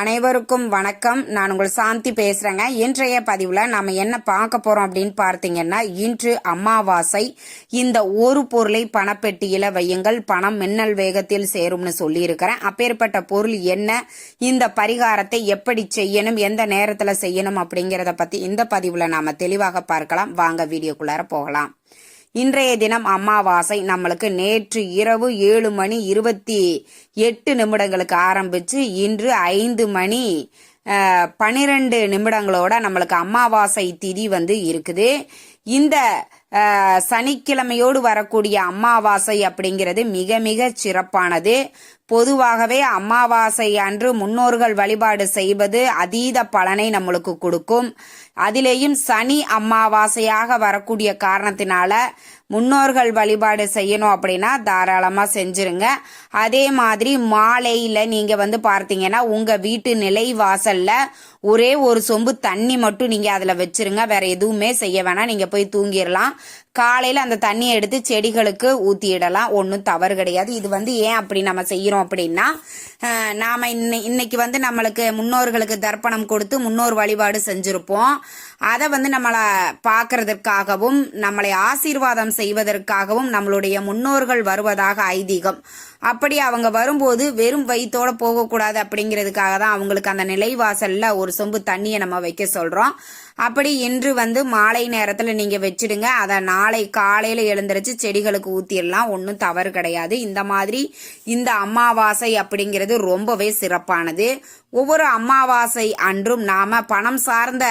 அனைவருக்கும் வணக்கம். நான் உங்கள் சாந்தி பேசுறேங்க. இன்றைய பதிவில் நாம என்ன பார்க்க போறோம் அப்படின்னு பார்த்தீங்கன்னா இன்று அமாவாசை. இந்த ஒரு பொருளை பணப்பெட்டியில வையுங்கள். பணம் மின்னல் வேகத்தில் சேரும்னு சொல்லியிருக்கிறேன். அப்பேற்பட்ட பொருள் என்ன? இந்த பரிகாரத்தை எப்படி செய்யணும்? எந்த நேரத்தில் செய்யணும்? அப்படிங்கிறத பத்தி இந்த பதிவில் நாம தெளிவாக பார்க்கலாம். வாங்க வீடியோக்குள்ளார போகலாம். இன்றைய தினம் அமாவாசை நம்மளுக்கு நேற்று இரவு ஏழு மணி இருபத்தி எட்டு நிமிடங்களுக்கு ஆரம்பிச்சு இன்று ஐந்து மணி பனிரெண்டு பன்னிரெண்டு நிமிடங்களோட நம்மளுக்கு அமாவாசை திதி வந்து இருக்குது. இந்த சனிக்கிழமையோடு வரக்கூடிய அமாவாசை அப்படிங்கிறது மிக மிக சிறப்பானது. பொதுவாகவே அமாவாசை அன்று முன்னோர்கள் வழிபாடு செய்வது அதீத பலனை நம்மளுக்கு கொடுக்கும். அதிலேயும் சனி அமாவாசையாக வரக்கூடிய காரணத்தினால முன்னோர்கள் வழிபாடு செய்யணும் அப்படின்னா தாராளமாக செஞ்சுருங்க. அதே மாதிரி மாலையில் நீங்கள் வந்து பார்த்தீங்கன்னா உங்கள் வீட்டு நிலை வாசலில் ஒரே ஒரு சொம்பு தண்ணி மட்டும் நீங்கள் அதில் வச்சிருங்க. வேற எதுவுமே செய்ய வேணாம். நீங்கள் போய் தூங்கிடலாம். காலையில் அந்த தண்ணியை எடுத்து செடிகளுக்கு ஊற்றிடலாம் ஒன்றும் தவறு கிடையாது. இது வந்து ஏன் அப்படி நம்ம செய்கிறோம் அப்படின்னா நாம் இன்னை இன்னைக்கு வந்து நம்மளுக்கு முன்னோர்களுக்கு தர்ப்பணம் கொடுத்து முன்னோர் வழிபாடு செஞ்சுருப்போம். அதை வந்து நம்மளை பார்க்கறதற்காகவும் நம்மளை ஆசீர்வாதம் செய்வதற்காகவும் நம்மளுடைய முன்னோர்கள் வருவதாக ஐதீகம். அப்படி அவங்க வரும்போது வெறும் வயிற்றோடு போகக்கூடாது அப்படிங்கிறதுக்காக தான் அவங்களுக்கு அந்த நிலைவாசலில் ஒரு சொம்பு தண்ணியை நம்ம வைக்க சொல்கிறோம் அப்படி இன்று வந்து மாலை நேரத்தில் நீங்கள் வச்சிடுங்க. அதை நாளை காலையில் எழுந்திரிச்சு செடிகளுக்கு ஊற்றிடலாம் ஒன்றும் தவறு கிடையாது. இந்த மாதிரி இந்த அமாவாசை அப்படிங்கிறது ரொம்பவே சிறப்பானது. ஒவ்வொரு அமாவாசை அன்றும் நாம் பணம் சார்ந்த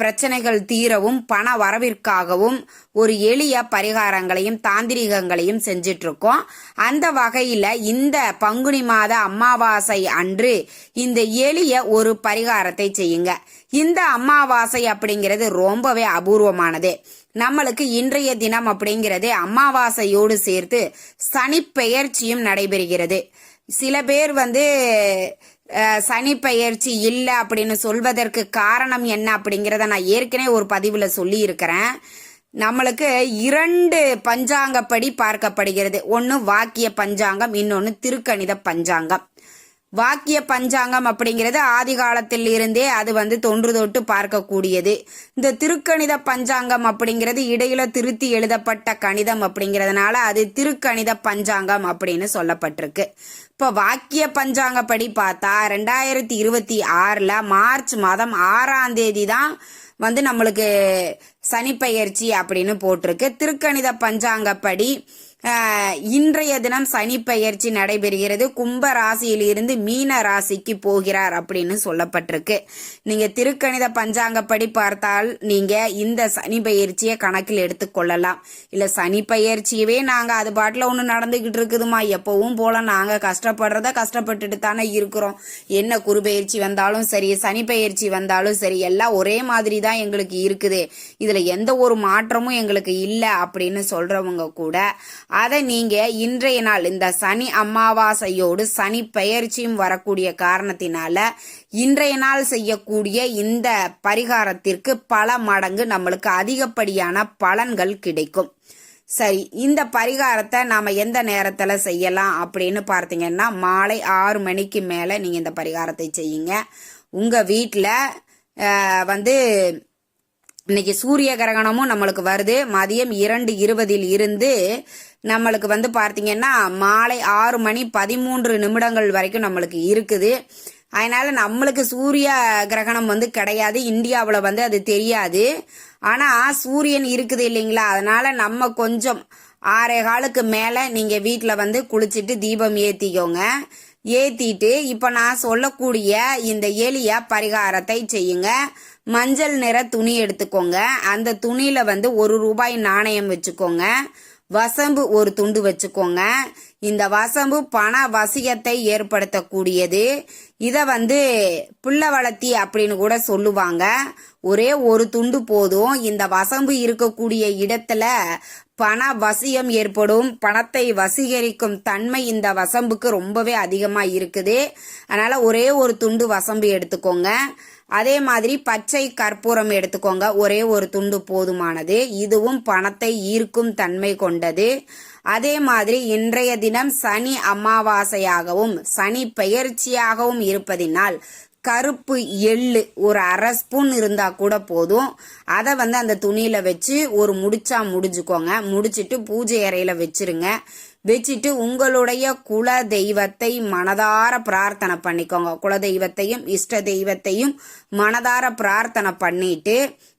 பிரச்சனைகள் தீரவும் பண வரவிற்காகவும் ஒரு எளிய பரிகாரங்களையும் தாந்திரிகங்களையும் செஞ்சிட்ருக்கோம். அந்த வகையில் இந்த பங்குனி மாத அமாவாசை அன்று இந்த எளிய ஒரு பரிகாரத்தை செய்யுங்க. இந்த அமாவாசை அப்படிங்கிறது ரொம்பவே அபூர்வமானது. நம்மளுக்கு இன்றைய தினம் அப்படிங்கிறது அமாவாசையோடு சேர்த்து சனிப்பெயர்ச்சியும் நடைபெறுகிறது. சில பேர் வந்து சனி பெயர்ச்சி இல்லை அப்படின்னு சொல்வதற்கு காரணம் என்ன அப்படிங்கிறத நான் ஏற்கனவே ஒரு பதிவில் சொல்லியிருக்கிறேன். நம்மளுக்கு இரண்டு பஞ்சாங்கப்படி பார்க்கப்படுகிறது. ஒன்று வாக்கிய பஞ்சாங்கம் இன்னொன்று திருக்கணித பஞ்சாங்கம். வாக்கிய பஞ்சாங்கம் அப்படிங்கிறது ஆதி காலத்தில் இருந்தே அது வந்து தொன்று தொட்டு பார்க்கக்கூடியது. இந்த திருக்கணித பஞ்சாங்கம் அப்படிங்கிறது இடையில திருத்தி எழுதப்பட்ட கணிதம் அப்படிங்கிறதுனால அது திருக்கணித பஞ்சாங்கம் அப்படின்னு சொல்லப்பட்டிருக்கு. இப்போ வாக்கிய பஞ்சாங்கப்படி பார்த்தா ரெண்டாயிரத்தி இருபத்தி ஆறில் மார்ச் மாதம் ஆறாம் தேதி தான் வந்து நம்மளுக்கு சனிப்பெயர்ச்சி அப்படின்னு போட்டிருக்கு. திருக்கணித பஞ்சாங்கப்படி இன்றைய தினம் சனி பெயர்ச்சி நடைபெறுகிறது. கும்ப ராசியிலிருந்து மீன ராசிக்கு போகிறார் அப்படின்னு சொல்லப்பட்டிருக்கு. நீங்க திருக்கணித பஞ்சாங்கப்படி பார்த்தால் நீங்க இந்த சனி பயிற்சியை கணக்கில் எடுத்துக்கொள்ளலாம் இல்ல சனி பெயர்ச்சியவே நாங்க அது பாட்டில் ஒன்று நடந்துகிட்டு இருக்குதுமா? எப்பவும் போல நாங்க கஷ்டப்படுறத கஷ்டப்பட்டுட்டு தானே இருக்கிறோம். என்ன குருபெயர்ச்சி வந்தாலும் சரி சனி வந்தாலும் சரி எல்லாம் ஒரே மாதிரி தான் எங்களுக்கு இருக்குது. இதுல எந்த ஒரு மாற்றமும் எங்களுக்கு இல்லை அப்படின்னு சொல்கிறவங்க கூட அதை நீங்கள் இன்றைய நாள் இந்த சனி அமாவாசையோடு சனி பெயர்ச்சியும் வரக்கூடிய காரணத்தினால இன்றைய நாள் செய்யக்கூடிய இந்த பரிகாரத்திற்கு பல மடங்கு நம்மளுக்கு அதிகப்படியான பலன்கள் கிடைக்கும். சரி இந்த பரிகாரத்தை நாம எந்த நேரத்துல செய்யலாம் அப்படின்னு பார்த்தீங்கன்னா மாலை ஆறு மணிக்கு மேல நீங்க இந்த பரிகாரத்தை செய்யுங்க. உங்க வீட்டில் வந்து இன்னைக்கு சூரிய கிரகணமும் நம்மளுக்கு வருது. மதியம் இரண்டு இருபதில் இருந்து நம்மளுக்கு வந்து பார்த்தீங்கன்னா மாலை ஆறு மணி பதிமூன்று நிமிடங்கள் வரைக்கும் நம்மளுக்கு இருக்குது. அதனால நம்மளுக்கு சூரிய கிரகணம் வந்து கிடையாது. இந்தியாவில் வந்து அது தெரியாது. ஆனால் சூரியன் இருக்குது இல்லைங்களா? அதனால நம்ம கொஞ்சம் ஆறே காலுக்கு மேலே நீங்கள் வீட்டில் வந்து குளிச்சுட்டு தீபம் ஏற்றிக்கோங்க ஏற்றிட்டு இப்போ நான் சொல்லக்கூடிய இந்த எளிய பரிகாரத்தை செய்யுங்க. மஞ்சள் நிற துணி எடுத்துக்கோங்க. அந்த துணியில வந்து ஒரு ரூபாய் நாணயம் வச்சுக்கோங்க. வசம்பு ஒரு துண்டு வச்சுக்கோங்க. இந்த வசம்பு பண வசியத்தை ஏற்படுத்தக்கூடியது. இதை வந்து புள்ளவளத்தி அப்படின்னு கூட சொல்லுவாங்க. ஒரே ஒரு துண்டு போதும். இந்த வசம்பு இருக்கக்கூடிய இடத்துல பண வசியம் ஏற்படும். பணத்தை வசீகரிக்கும் தன்மை இந்த வசம்புக்கு ரொம்பவே அதிகமாக இருக்குது. அதனால் ஒரே ஒரு துண்டு வசம்பு எடுத்துக்கோங்க. அதே மாதிரி பச்சை கற்பூரம் எடுத்துக்கோங்க. ஒரே ஒரு துண்டு போதுமானது. இதுவும் பணத்தை ஈர்க்கும் தன்மை கொண்டது. அதே மாதிரி இன்றைய தினம் சனி அமாவாசையாகவும் சனி பெயர்ச்சியாகவும் இருப்பதினால் கருப்பு எள்ளு ஒரு அரை ஸ்பூன் இருந்தா கூட போதும். அதை வந்து அந்த துணியில வச்சு ஒரு முடிச்சா முடிஞ்சுக்கோங்க. முடிச்சிட்டு பூஜை அறையில வச்சிருங்க. வச்சுட்டு உங்களுடைய குல தெய்வத்தை மனதார பிரார்த்தனை பண்ணிக்கோங்க. குல தெய்வத்தையும் இஷ்ட தெய்வத்தையும் மனதார பிரார்த்தனை பண்ணிட்டு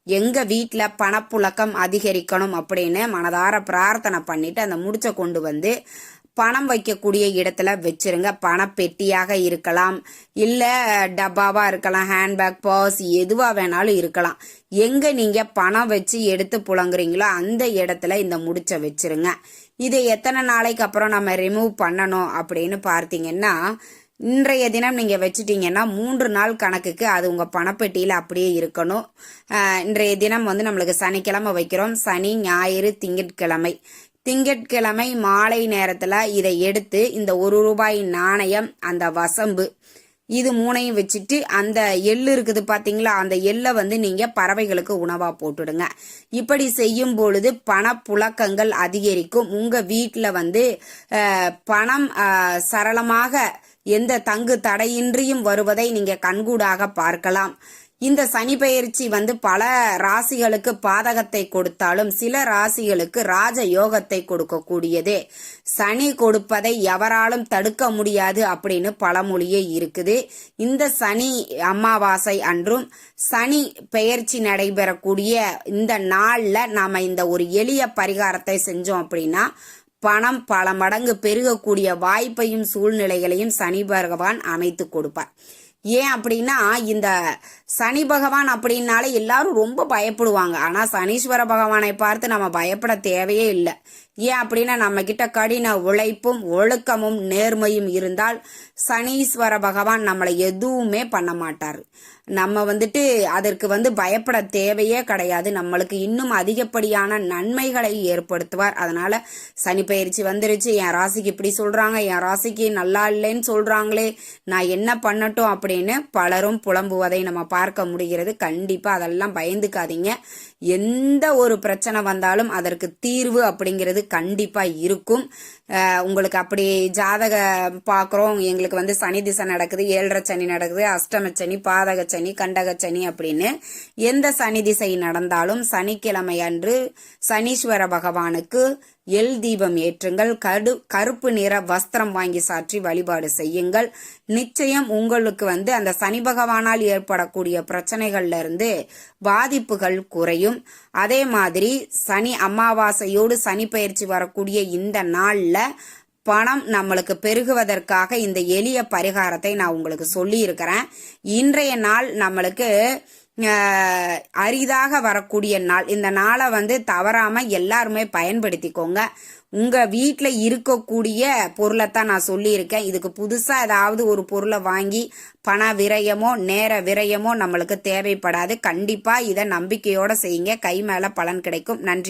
எங்க வீட்டில் பணப்புழக்கம் அதிகரிக்கணும் அப்படின்னு மனதார பிரார்த்தனை பண்ணிட்டு அந்த முடிச்ச கொண்டு வந்து பணம் வைக்கக்கூடிய இடத்துல வச்சிருங்க. பணப்பெட்டியாக இருக்கலாம். இல்லை டப்பாவாக இருக்கலாம். ஹேண்ட்பேக் பர்ஸ் எதுவாக வேணாலும் இருக்கலாம். எங்கே நீங்கள் பணம் வச்சு எடுத்து புழங்குறீங்களோ அந்த இடத்துல இந்த முடிச்ச வச்சிருங்க. இதை எத்தனை நாளைக்கு அப்புறம் நம்ம ரிமூவ் பண்ணணும் அப்படின்னு பார்த்தீங்கன்னா இன்றைய தினம் நீங்கள் வச்சுட்டீங்கன்னா மூன்று நாள் கணக்குக்கு அது உங்கள் பணப்பெட்டியில் அப்படியே இருக்கணும். இன்றைய தினம் வந்து நம்மளுக்கு சனிக்கிழமை வைக்கிறோம். சனி ஞாயிறு திங்கட்கிழமை. திங்கட்கிழமை மாலை நேரத்தில் இதை எடுத்து இந்த ஒரு ரூபாய் நாணயம் அந்த வசம்பு இது மூணையும் வச்சுட்டு அந்த எள்ளு இருக்குது பார்த்தீங்களா அந்த எள்ளை வந்து நீங்கள் பறவைகளுக்கு உணவாக போட்டுடுங்க. இப்படி செய்யும் பொழுது பணப்புழக்கங்கள் அதிகரிக்கும். உங்கள் வீட்டில் வந்து பணம் சரளமாக எந்த தங்கு தடையின்றியும் வருவதை நீங்கள் கண்கூடாக பார்க்கலாம். இந்த சனி பெயர்ச்சி வந்து பல ராசிகளுக்கு பாதகத்தை கொடுத்தாலும் சில ராசிகளுக்கு ராஜ யோகத்தை கொடுக்கக்கூடியது. சனி கொடுப்பதை எவராலும் தடுக்க முடியாது அப்படின்னு பழமொழியே இருக்குது. இந்த சனி அமாவாசை அன்றும் சனி பெயர்ச்சி நடைபெறக்கூடிய இந்த நாளில் நாம் இந்த ஒரு எளிய பரிகாரத்தை செஞ்சோம் அப்படின்னா பணம் பல மடங்கு பெருகக்கூடிய வாய்ப்பையும் சூழ்நிலைகளையும் சனி பகவான் அமைத்து கொடுப்பார். ஏன் அப்படின்னா இந்த சனி பகவான் அப்படின்னாலே எல்லாரும் ரொம்ப பயப்படுவாங்க. ஆனால் சனீஸ்வர பகவானை பார்த்து நம்ம பயப்பட தேவையே இல்லை. ஏன் அப்படின்னா நம்ம கிட்ட கடின உழைப்பும் ஒழுக்கமும் நேர்மையும் இருந்தால் சனீஸ்வர பகவான் நம்மளை எதுவுமே பண்ண மாட்டார். நம்ம வந்துட்டு அதற்கு வந்து பயப்பட தேவையே கிடையாது. நம்மளுக்கு இன்னும் அதிகப்படியான நன்மைகளை ஏற்படுத்துவார். அதனால சனி பயிற்சி வந்துருச்சு. என் ராசிக்கு இப்படி சொல்றாங்க. என் ராசிக்கு நல்லா இல்லைன்னு சொல்றாங்களே. நான் என்ன பண்ணட்டும் அப்படின்னு பலரும் புலம்புவதை நம்ம பார்க்க முடிகிறது. கண்டிப்பா அதெல்லாம் பயந்துக்காதீங்க. எந்த ஒரு பிரச்சனை வந்தாலும் அதற்கு தீர்வு அப்படிங்கிறது கண்டிப்பா இருக்கும். உங்களுக்கு அப்படி ஜாதக பார்க்குறோம். எங்களுக்கு வந்து சனி திசை நடக்குது ஏழரை சனி நடக்குது அஷ்டம சனி பாதக சனி கண்டக சனி அப்படின்னு எந்த சனி திசை நடந்தாலும் சனிக்கிழமை அன்று சனீஸ்வர பகவானுக்கு எல் தீபம் ஏற்றுங்கள். கடு கருப்பு நிற வஸ்திரம் வாங்கி சாற்றி வழிபாடு செய்யுங்கள். நிச்சயம் உங்களுக்கு வந்து அந்த சனி பகவானால் ஏற்படக்கூடிய பிரச்சனைகள்ல இருந்து பாதிப்புகள் குறையும். அதே மாதிரி சனி அமாவாசையோடு சனி பயிற்சி வரக்கூடிய இந்த நாள்ல பணம் நம்மளுக்கு பெருகுவதற்காக இந்த எளிய பரிகாரத்தை நான் உங்களுக்கு சொல்லி இருக்கிறேன் இன்றைய நாள் நம்மளுக்கு அரிதாக வரக்கூடிய நாள். இந்த நாளை வந்து தவறாம எல்லாருமே பயன்படுத்திக்கோங்க. உங்க வீட்டில் இருக்கக்கூடிய பொருளை தான் நான் சொல்லியிருக்கேன். இதுக்கு புதுசாக ஏதாவது ஒரு பொருளை வாங்கி பண விரயமோ நேர விரயமோ நம்மளுக்கு தேவைப்படாது. கண்டிப்பாக இதை நம்பிக்கையோடு செய்யுங்க. கை மேலே பலன் கிடைக்கும். நன்றி.